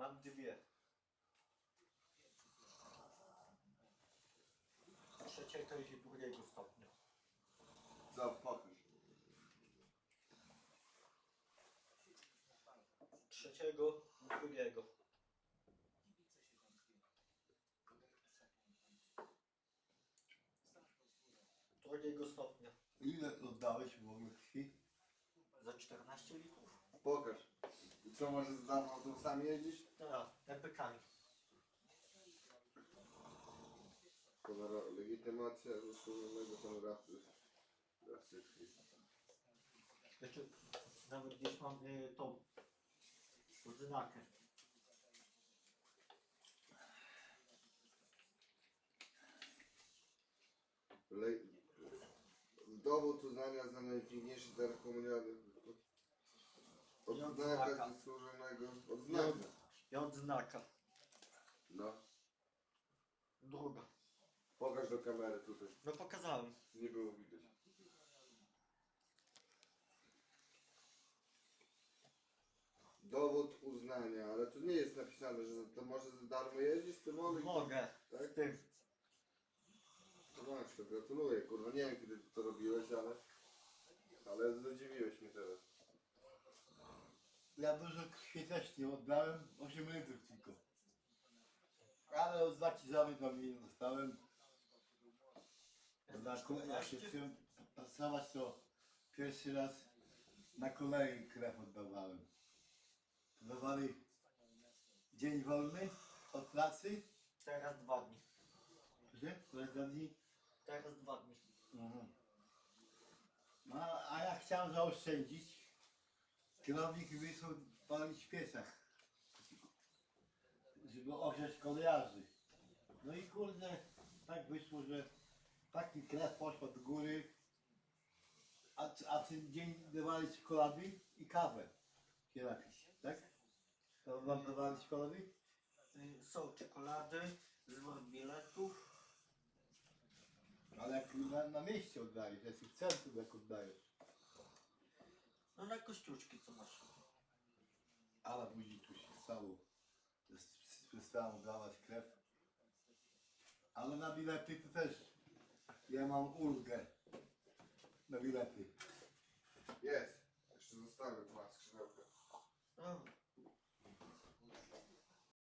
Mam dwie. Trzeciego i drugiego stopnia. Za, pokaż. Trzeciego i drugiego. Drugiego stopnia. Ile oddałeś w ogóle krwi? Za 14 litrów. Pokaż. Co, może zdawno autobusami jeździć? Tak, epekami. Cholera, legitymacja zasłużonego tam rasy. Rasy krwi. Znaczy, nawet gdzieś mam y, tą odznakę. Le... Dowód uznania za najpiękniejszy dar komunijny. Odznaka zasłużonego. Odznaka. I odznaka. No. Druga. Pokaż do kamery tutaj. No pokazałem. Nie było widać. Dowód uznania, ale tu nie jest napisane, że to może za darmo jeździć z tym olej. Mogę. Tak? Z tym. Masz, to gratuluję, kurwa. Nie wiem kiedy ty to robiłeś, ale... Ale zadziwiłeś mnie teraz. Ja dużo krwi też nie oddałem, 8 litrów tylko. Ale odznaki zamykam nie dostałem. Na jak się chciałem pracować, to pierwszy raz na kolei krew oddawałem. Dawali dzień wolny od pracy, Teraz dwa dni. że? Które za dni. Teraz dwa dni. Mhm. No, a ja chciałem zaoszczędzić. Kierownik wysłał palić w piecach. Żeby ogrzeć kolejarzy. No i kurde, tak wyszło, że taki krew poszła do góry. A, a ten dzień dawali czekolady i kawę. Kierownik, tak? To wam dawali czekolady? Y, Są czekolady, zwrot biletów. Ale jak na, na mieście oddajesz, jak w centrum jak oddajesz. Na kościuszki co masz. Ale później tu się stało. Przestałem dawać krew. Ale na bilety to też. Ja mam ulgę. Na bilety. Jest. Jeszcze zostawię dwa skrzydełka.